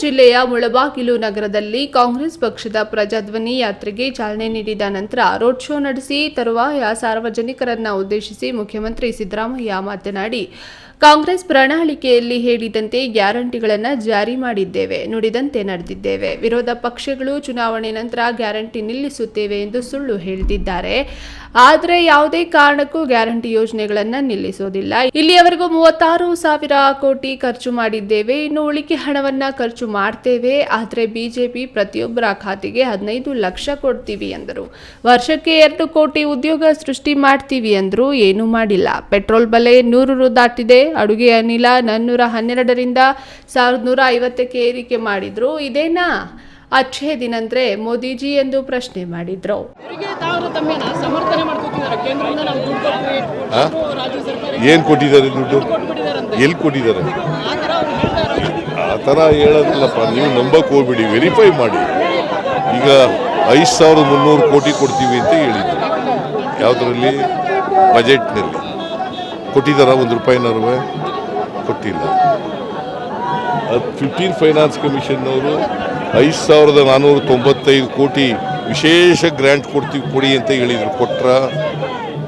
ಜಿಲ್ಲೆಯ ಮುಳಬಾಗಿಲು ನಗರದಲ್ಲಿ ಕಾಂಗ್ರೆಸ್ ಪಕ್ಷದ ಪ್ರಜಾಧ್ವನಿ ಯಾತ್ರೆಗೆ ಚಾಲನೆ ನೀಡಿದ ನಂತರ ರೋಡ್ ಶೋ ನಡೆಸಿ ತರುವಾಯ ಸಾರ್ವಜನಿಕರನ್ನ ಉದ್ದೇಶಿಸಿ ಮುಖ್ಯಮಂತ್ರಿ ಸಿದ್ದರಾಮಯ್ಯ ಮಾತನಾಡಿ, ಕಾಂಗ್ರೆಸ್ ಪ್ರಣಾಳಿಕೆಯಲ್ಲಿ ಹೇಳಿದಂತೆ ಗ್ಯಾರಂಟಿಗಳನ್ನು ಜಾರಿ ಮಾಡಿದ್ದೇವೆ, ನುಡಿದಂತೆ ನಡೆದಿದ್ದೇವೆ. ವಿರೋಧ ಪಕ್ಷಗಳು ಚುನಾವಣೆ ನಂತರ ಗ್ಯಾರಂಟಿ ನಿಲ್ಲಿಸುತ್ತೇವೆ ಎಂದು ಸುಳ್ಳು ಹೇಳ್ತಿದ್ದಾರೆ ಆದರೆ ಯಾವುದೇ ಕಾರಣಕ್ಕೂ ಗ್ಯಾರಂಟಿ ಯೋಜನೆಗಳನ್ನು ನಿಲ್ಲಿಸೋದಿಲ್ಲ. ಇಲ್ಲಿಯವರೆಗೂ ಮೂವತ್ತಾರು ಸಾವಿರ ಕೋಟಿ ಖರ್ಚು ಮಾಡಿದ್ದೇವೆ. ಇನ್ನು ಉಳಿಕೆ ಹಣವನ್ನ ಖರ್ಚು ಮಾಡ್ತೇವೆ. ಆದರೆ ಬಿಜೆಪಿ ಪ್ರತಿಯೊಬ್ಬರ ಖಾತೆಗೆ ಹದಿನೈದು ಲಕ್ಷ ಕೊಡ್ತೀವಿ ಎಂದರು. ವರ್ಷಕ್ಕೆ ಎರಡು ಕೋಟಿ ಉದ್ಯೋಗ ಸೃಷ್ಟಿ ಮಾಡ್ತೀವಿ ಅಂದ್ರು ಏನೂ ಮಾಡಿಲ್ಲ. ಪೆಟ್ರೋಲ್ ಬೆಲೆ ನೂರು ರು ದಾಟಿದೆ. ಅಡುಗೆ ಅನಿಲ ನಾನ್ನೂರ ಹನ್ನೆರಡರಿಂದ ಸಾವಿರದ ನೂರ ಐವತ್ತಕ್ಕೆ ಏರಿಕೆ ಮಾಡಿದ್ರು. ಇದೇನಾ? ಅಚ್ಛೇ ದಿನಂದ್ರೆ ಮೋದಿಜಿ ಎಂದು ಪ್ರಶ್ನೆ ಮಾಡಿದ್ರು. ಅವರಿಗೆ ತಾವು ತಮ್ಮೇನ ಸಮರ್ಥನೆ ಮಾಡ್ಕೊತಿದ್ದಾರೆ ಕೇಂದ್ರದಿಂದ ನಾವು ದುಡ್ಡು ಕೊಟ್ವಿ ಆ? ರಾಜ್ಯ ಸರ್ಕಾರ ಏನು ಕೊಟ್ಟಿದ್ದಾರೆ ದುಡ್ಡು? ಎಲ್ಲಿ ಕೊಟ್ಟಿದ್ದಾರೆ? ಆ ಥರ ಥರ ಹೇಳೋದಿಲ್ಲಪ್ಪ. ನೀವು ನಂಬಕ್ಕೆ ಹೋಗ್ಬಿಡಿ ವೆರಿಫೈ ಮಾಡಿ. ಈಗ ಐದು ಸಾವಿರದ ಮುನ್ನೂರು ಕೋಟಿ ಕೊಡ್ತೀವಿ ಅಂತ ಹೇಳಿದ್ರು. ಯಾವುದರಲ್ಲಿ? ಬಜೆಟ್ನಲ್ಲಿ. ಕೊಟ್ಟಿದ್ದಾರ ಒಂದು ರೂಪಾಯಿನೂ ಕೊಟ್ಟಿಲ್ಲ. ಅದು ಫಿಫ್ಟೀನ್ ಫೈನಾನ್ಸ್ ಕಮಿಷನ್ನವರು ಐದು ಸಾವಿರದ ನಾನ್ನೂರ ತೊಂಬತ್ತೈದು ಕೋಟಿ ವಿಶೇಷ ಗ್ರ್ಯಾಂಟ್ ಕೊಡ್ತೀವಿ ಕೊಡಿ ಅಂತ ಹೇಳಿದರು. ಕೊಟ್ರ?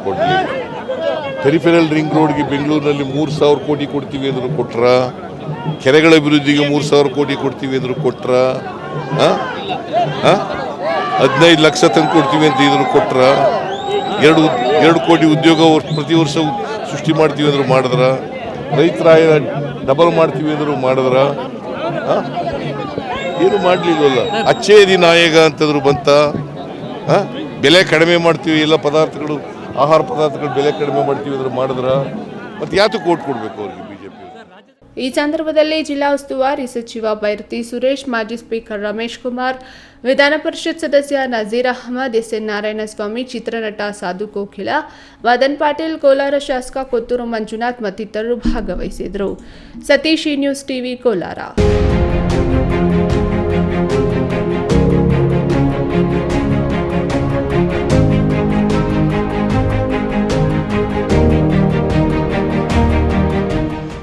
ಕೊಡಲಿ ಪೆರಿಫೆರಲ್ ರಿಂಗ್ ರೋಡ್ಗೆ ಬೆಂಗಳೂರಿನಲ್ಲಿ ಮೂರು ಸಾವಿರ ಕೋಟಿ ಕೊಡ್ತೀವಿ ಅಂದರು ಕೊಟ್ರ? ಕೆರೆಗಳ ಅಭಿವೃದ್ಧಿಗೆ ಮೂರು ಸಾವಿರ ಕೋಟಿ ಕೊಡ್ತೀವಿ ಅಂದರು ಕೊಟ್ರ? ಹದಿನೈದು ಲಕ್ಷ ತಂದು ಕೊಡ್ತೀವಿ ಅಂತ ಇದ್ರು ಕೊಟ್ರ? ಎರಡು ಎರಡು ಕೋಟಿ ಉದ್ಯೋಗ ಪ್ರತಿ ವರ್ಷ ಸೃಷ್ಟಿ ಮಾಡ್ತೀವಿ ಅಂದರು ಮಾಡಿದ್ರ? ರೈತರಾಯ ಡಬಲ್ ಮಾಡ್ತೀವಿ ಅಂದರು ಮಾಡಿದ್ರ? ಏನು ಮಾಡಲಿಲ್ವಲ್ಲ? ಅಚ್ಚೇದಿ ನಾಯಕ ಅಂತಂದ್ರು ಬಂತ? ಬೆಲೆ ಕಡಿಮೆ ಮಾಡ್ತೀವಿ, ಎಲ್ಲ ಪದಾರ್ಥಗಳು, ಆಹಾರ ಪದಾರ್ಥಗಳು ಬೆಲೆ ಕಡಿಮೆ ಮಾಡ್ತೀವಿ ಅಂದ್ರೆ ಮಾಡಿದ್ರ ಮತ್ತೆ ಯಾತು ಕೋಟ್ ಕೊಡ್ಬೇಕು ಅವ್ರಿಗೆ ಬಿಜೆಪಿ ಈ ಸಂದರ್ಭದಲ್ಲಿ ಜಿಲ್ಲಾ ಉಸ್ತುವಾರಿ ಸಚಿವ ಬೈರತಿ ಸುರೇಶ್, ಮಾಜಿ ಸ್ಪೀಕರ್ ರಮೇಶ್ ಕುಮಾರ್, ವಿಧಾನ ಪರಿಷತ್ ಸದಸ್ಯ ನಜೀರ್ ಅಹಮದ್, ಎಸ್ ಎನ್ ನಾರಾಯಣಸ್ವಾಮಿ, ಚಿತ್ರನಟ ಸಾಧು ಕೋಕಿಲ, ವದನ್ ಪಾಟೀಲ್, ಕೋಲಾರ ಶಾಸಕ ಕೊತ್ತೂರು ಮಂಜುನಾಥ್ ಮತ್ತಿತರರು ಭಾಗವಹಿಸಿದರು Satish news TV, Kolar. Thank you.